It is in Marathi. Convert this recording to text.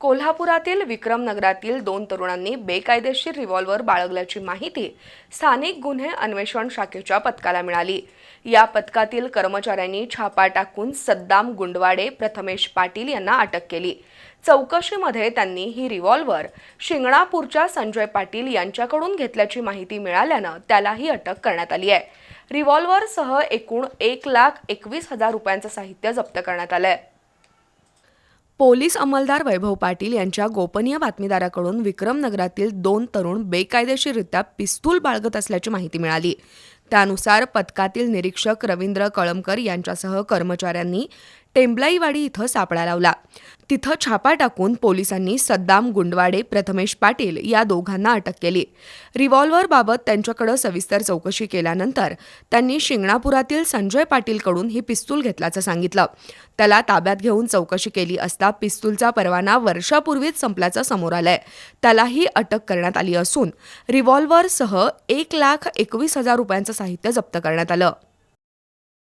कोल्हापुरातील विक्रमनगरातील दोन तरुणांनी बेकायदेशीर रिव्हॉल्वर बाळगल्याची माहिती स्थानिक गुन्हे अन्वेषण शाखेच्या पथकाला मिळाली. या पथकातील कर्मचाऱ्यांनी छापा टाकून सद्दाम गुंडवाडे प्रथमेश पाटील यांना अटक केली. चौकशीमध्ये त्यांनी ही रिव्हॉल्वर शिंगणापूरच्या संजय पाटील यांच्याकडून घेतल्याची माहिती मिळाल्यानं त्यालाही अटक करण्यात आली आहे. रिव्हॉल्वरसह एकूण एक लाख एकवीस हजार रुपयांचं साहित्य जप्त करण्यात आलं आहे पोलीस अंमलदार वैभव पाटील यांच्या गोपनीय बातमीदाराकडून विक्रमनगरातील दोन तरुण बेकायदेशीररित्या पिस्तूल बाळगत असल्याची माहिती मिळाली. त्यानुसार पथकातील निरीक्षक रवींद्र कळमकर यांच्यासह कर्मचाऱ्यांनी टेंबलाईवाडी इथं सापळा लावला. तिथं छापा टाकून पोलिसांनी सद्दाम गुंडवाडे प्रथमेश पाटील या दोघांना अटक केली. रिव्हॉल्व्हरबाबत त्यांच्याकडे सविस्तर चौकशी केल्यानंतर त्यांनी शिंगणापुरातील संजय पाटीलकडून ही पिस्तूल घेतल्याचं सांगितलं. त्याला ताब्यात घेऊन चौकशी केली असता पिस्तूलचा परवाना वर्षापूर्वीच संपल्याचं समोर आलंय. त्यालाही अटक करण्यात आली असून रिव्हॉल्व्हरसह एक लाख एकवीस हजार रुपयांचं साहित्य जप्त करण्यात आलं.